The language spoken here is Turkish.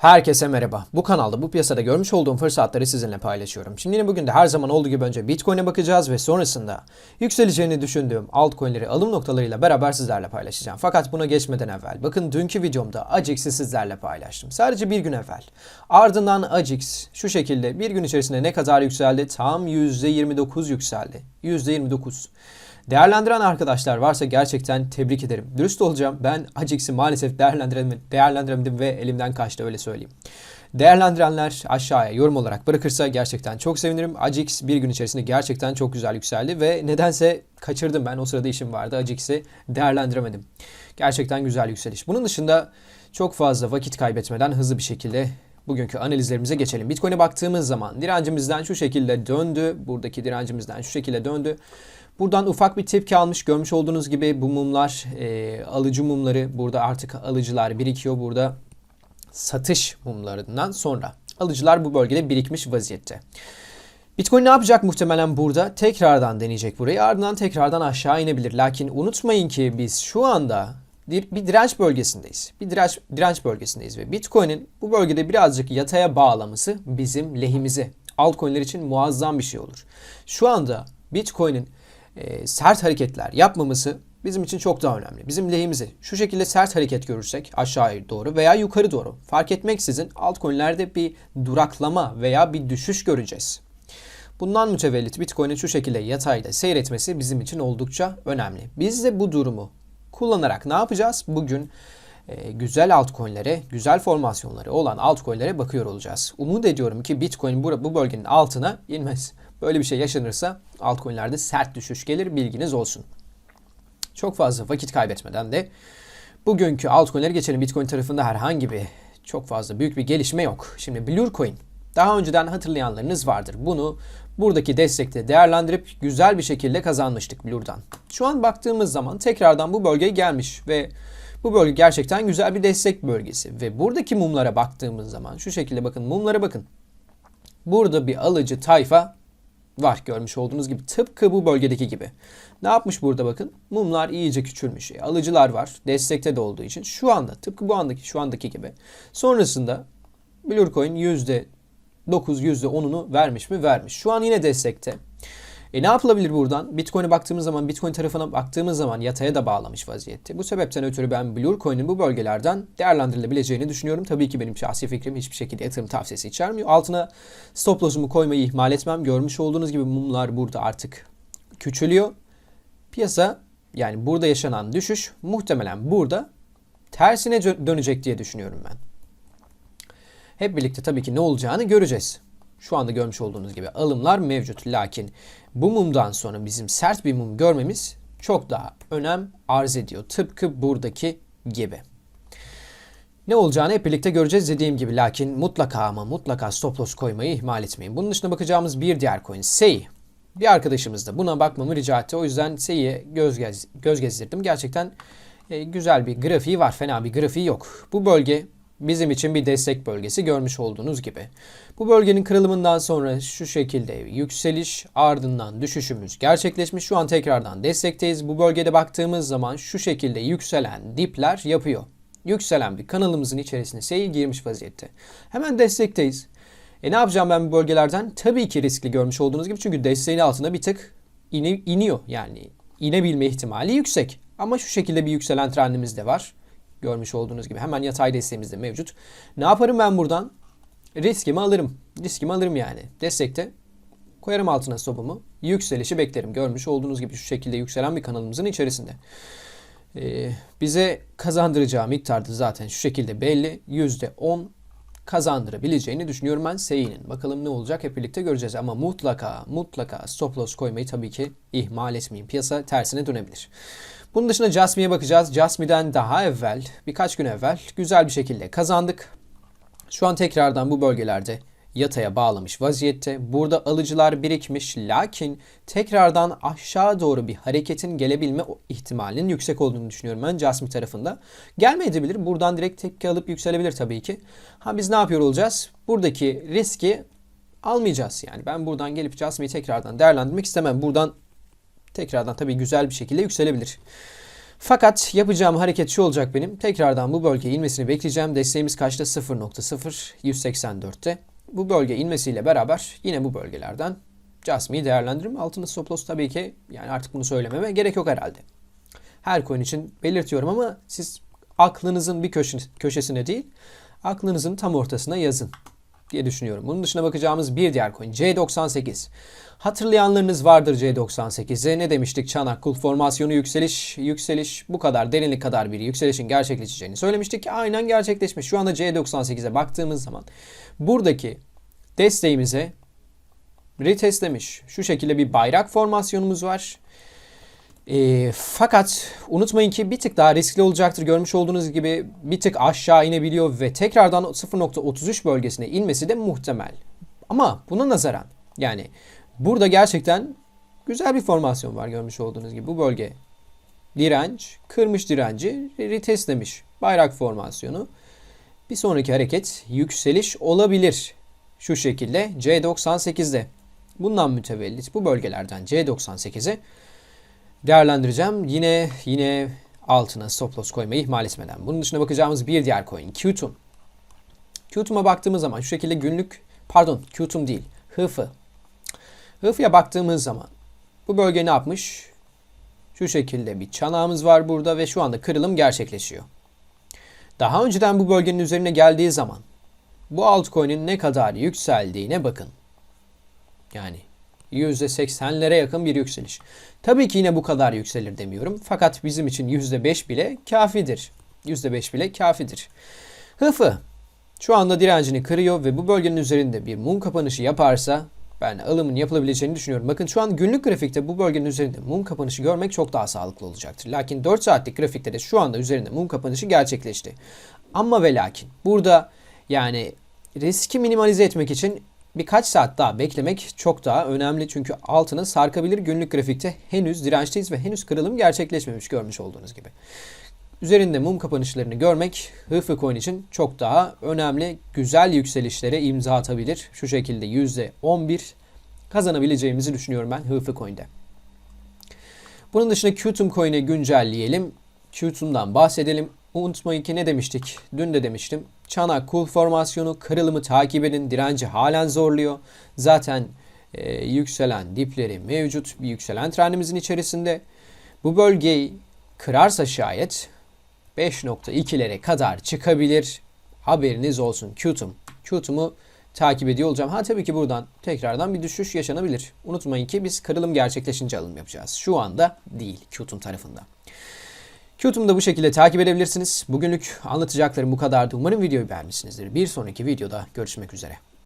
Herkese merhaba. Bu kanalda bu piyasada görmüş olduğum fırsatları sizinle paylaşıyorum. Şimdi yine bugün de her zaman olduğu gibi önce Bitcoin'e bakacağız ve sonrasında yükseleceğini düşündüğüm altcoin'leri alım noktalarıyla beraber sizlerle paylaşacağım. Fakat buna geçmeden evvel bakın dünkü videomda AJAX'i sizlerle paylaştım. Sadece bir gün evvel. Ardından AJAX şu şekilde bir gün içerisinde ne kadar yükseldi? Tam %29 yükseldi. %29. Değerlendiren arkadaşlar varsa gerçekten tebrik ederim. Dürüst olacağım ben Acix'i maalesef değerlendiremedim, değerlendiremedim ve elimden kaçtı öyle söyleyeyim. Değerlendirenler aşağıya yorum olarak bırakırsa gerçekten çok sevinirim. Acix bir gün içerisinde gerçekten çok güzel yükseldi ve nedense kaçırdım ben. O sırada işim vardı. Acix'i değerlendiremedim. Gerçekten güzel yükseliş. Bunun dışında çok fazla vakit kaybetmeden hızlı bir şekilde bugünkü analizlerimize geçelim. Bitcoin'e baktığımız zaman direncimizden şu şekilde döndü. Buradaki direncimizden şu şekilde döndü. Buradan ufak bir tepki almış. Görmüş olduğunuz gibi bu mumlar e, alıcı mumları. Burada artık alıcılar birikiyor. Burada satış mumlarından sonra alıcılar bu bölgede birikmiş vaziyette. Bitcoin ne yapacak muhtemelen burada? Tekrardan deneyecek burayı ardından tekrardan aşağı inebilir. Lakin unutmayın ki biz şu anda bir, direnç bölgesindeyiz. Bir direnç, direnç bölgesindeyiz ve Bitcoin'in bu bölgede birazcık yataya bağlaması bizim lehimize. Altcoin'ler için muazzam bir şey olur. Şu anda Bitcoin'in e, sert hareketler yapmaması bizim için çok daha önemli. Bizim lehimize şu şekilde sert hareket görürsek aşağıya doğru veya yukarı doğru fark etmeksizin altcoin'lerde bir duraklama veya bir düşüş göreceğiz. Bundan mütevellit Bitcoin'in şu şekilde yatayda seyretmesi bizim için oldukça önemli. Biz de bu durumu kullanarak ne yapacağız? Bugün e, güzel altcoin'lere, güzel formasyonları olan altcoin'lere bakıyor olacağız. Umut ediyorum ki Bitcoin bu, bu bölgenin altına inmez. Böyle bir şey yaşanırsa altcoin'lerde sert düşüş gelir bilginiz olsun. Çok fazla vakit kaybetmeden de bugünkü altcoin'leri geçelim. Bitcoin tarafında herhangi bir çok fazla büyük bir gelişme yok. Şimdi Blurcoin daha önceden hatırlayanlarınız vardır. Bunu buradaki destekte değerlendirip güzel bir şekilde kazanmıştık Blur'dan. Şu an baktığımız zaman tekrardan bu bölgeye gelmiş ve bu bölge gerçekten güzel bir destek bölgesi. Ve buradaki mumlara baktığımız zaman şu şekilde bakın mumlara bakın. Burada bir alıcı tayfa var görmüş olduğunuz gibi tıpkı bu bölgedeki gibi. Ne yapmış burada bakın? Mumlar iyice küçülmüş. E, alıcılar var. Destekte de olduğu için şu anda tıpkı bu andaki şu andaki gibi. Sonrasında Blurcoin %9 %10'unu vermiş mi? Vermiş. Şu an yine destekte. E ne yapılabilir buradan? Bitcoin'e baktığımız zaman, Bitcoin tarafına baktığımız zaman yataya da bağlamış vaziyette. Bu sebepten ötürü ben Blurcoin'in bu bölgelerden değerlendirilebileceğini düşünüyorum. Tabii ki benim şahsi fikrim hiçbir şekilde yatırım tavsiyesi içermiyor. Altına stop loss'umu koymayı ihmal etmem. Görmüş olduğunuz gibi mumlar burada artık küçülüyor. Piyasa yani burada yaşanan düşüş muhtemelen burada tersine dönecek diye düşünüyorum ben. Hep birlikte tabii ki ne olacağını göreceğiz. Şu anda görmüş olduğunuz gibi alımlar mevcut. Lakin bu mumdan sonra bizim sert bir mum görmemiz çok daha önem arz ediyor. Tıpkı buradaki gibi. Ne olacağını hep birlikte göreceğiz dediğim gibi. Lakin mutlaka ama mutlaka stop loss koymayı ihmal etmeyin. Bunun dışında bakacağımız bir diğer coin SEI. Bir arkadaşımız da buna bakmamı rica etti. O yüzden SEI'ye göz, gez, göz gezdirdim. Gerçekten e, güzel bir grafiği var. Fena bir grafiği yok. Bu bölge bizim için bir destek bölgesi görmüş olduğunuz gibi. Bu bölgenin kırılımından sonra şu şekilde yükseliş ardından düşüşümüz gerçekleşmiş. Şu an tekrardan destekteyiz. Bu bölgede baktığımız zaman şu şekilde yükselen dipler yapıyor. Yükselen bir kanalımızın içerisine seyir girmiş vaziyette. Hemen destekteyiz. E ne yapacağım ben bu bölgelerden? Tabii ki riskli görmüş olduğunuz gibi çünkü desteğin altında bir tık iniyor. Yani inebilme ihtimali yüksek. Ama şu şekilde bir yükselen trendimiz de var. Görmüş olduğunuz gibi hemen yatay desteğimiz de mevcut. Ne yaparım ben buradan? Riskimi alırım. Riskimi alırım yani. Destekte koyarım altına stopumu. Yükselişi beklerim. Görmüş olduğunuz gibi şu şekilde yükselen bir kanalımızın içerisinde. Ee, bize kazandıracağı miktarda zaten şu şekilde belli. %10 kazandırabileceğini düşünüyorum ben Sei'nin. Bakalım ne olacak hep birlikte göreceğiz. Ama mutlaka mutlaka stop loss koymayı tabii ki ihmal etmeyin. Piyasa tersine dönebilir. Bunun dışında Jasmine'e bakacağız. Jasmine'den daha evvel, birkaç gün evvel güzel bir şekilde kazandık. Şu an tekrardan bu bölgelerde yataya bağlamış vaziyette. Burada alıcılar birikmiş lakin tekrardan aşağı doğru bir hareketin gelebilme ihtimalinin yüksek olduğunu düşünüyorum ben Jasmine tarafında. Gelmeyebilir. Buradan direkt tepki alıp yükselebilir tabii ki. Ha biz ne yapıyor olacağız? Buradaki riski almayacağız. Yani ben buradan gelip Jasmine'i tekrardan değerlendirmek istemem. Buradan tekrardan tabii güzel bir şekilde yükselebilir. Fakat yapacağım hareket şu olacak benim. Tekrardan bu bölgeye inmesini bekleyeceğim. Desteğimiz kaçta? 0.0 184'te. Bu bölge inmesiyle beraber yine bu bölgelerden Jasmine'i değerlendiririm. Altında stop loss tabii ki yani artık bunu söylememe gerek yok herhalde. Her coin için belirtiyorum ama siz aklınızın bir köşe- köşesine değil, aklınızın tam ortasına yazın diye düşünüyorum. Bunun dışına bakacağımız bir diğer coin C98. Hatırlayanlarınız vardır C98'e. Ne demiştik? Çanak kul formasyonu yükseliş, yükseliş bu kadar derinlik kadar bir yükselişin gerçekleşeceğini söylemiştik aynen gerçekleşmiş. Şu anda C98'e baktığımız zaman buradaki desteğimize retestlemiş. Şu şekilde bir bayrak formasyonumuz var. E, fakat unutmayın ki bir tık daha riskli olacaktır. Görmüş olduğunuz gibi bir tık aşağı inebiliyor ve tekrardan 0.33 bölgesine inmesi de muhtemel. Ama buna nazaran yani burada gerçekten güzel bir formasyon var görmüş olduğunuz gibi. Bu bölge direnç, kırmış direnci, retestlemiş bayrak formasyonu. Bir sonraki hareket yükseliş olabilir. Şu şekilde C98'de. Bundan mütevellit bu bölgelerden C98'e değerlendireceğim. Yine yine altına stop loss koymayı ihmal etmeden. Bunun dışına bakacağımız bir diğer coin Qtum. Qtum'a baktığımız zaman şu şekilde günlük pardon Qtum değil HIF'ı. HIF'ya baktığımız zaman bu bölge ne yapmış? Şu şekilde bir çanağımız var burada ve şu anda kırılım gerçekleşiyor. Daha önceden bu bölgenin üzerine geldiği zaman bu altcoin'in ne kadar yükseldiğine bakın. Yani %80'lere yakın bir yükseliş. Tabii ki yine bu kadar yükselir demiyorum. Fakat bizim için %5 bile kafidir. %5 bile kafidir. Hıfı şu anda direncini kırıyor ve bu bölgenin üzerinde bir mum kapanışı yaparsa ben alımın yapılabileceğini düşünüyorum. Bakın şu an günlük grafikte bu bölgenin üzerinde mum kapanışı görmek çok daha sağlıklı olacaktır. Lakin 4 saatlik grafikte de şu anda üzerinde mum kapanışı gerçekleşti. Ama ve lakin burada yani riski minimalize etmek için birkaç saat daha beklemek çok daha önemli. Çünkü altına sarkabilir günlük grafikte henüz dirençteyiz ve henüz kırılım gerçekleşmemiş görmüş olduğunuz gibi. Üzerinde mum kapanışlarını görmek Hıfı Coin için çok daha önemli. Güzel yükselişlere imza atabilir. Şu şekilde %11 kazanabileceğimizi düşünüyorum ben Hıfı Coin'de. Bunun dışında Qtum Coin'i güncelleyelim. Qtum'dan bahsedelim. Unutmayın ki ne demiştik? Dün de demiştim. Çanak kul formasyonu kırılımı takip. Direnci halen zorluyor. Zaten e, yükselen dipleri mevcut. Bir yükselen trendimizin içerisinde. Bu bölgeyi kırarsa şayet 5.2'lere kadar çıkabilir. Haberiniz olsun. Qtum. Qtum'u takip ediyor olacağım. Ha tabii ki buradan tekrardan bir düşüş yaşanabilir. Unutmayın ki biz kırılım gerçekleşince alım yapacağız. Şu anda değil Qtum tarafında. Qtum'u da bu şekilde takip edebilirsiniz. Bugünlük anlatacaklarım bu kadardı. Umarım videoyu beğenmişsinizdir. Bir sonraki videoda görüşmek üzere.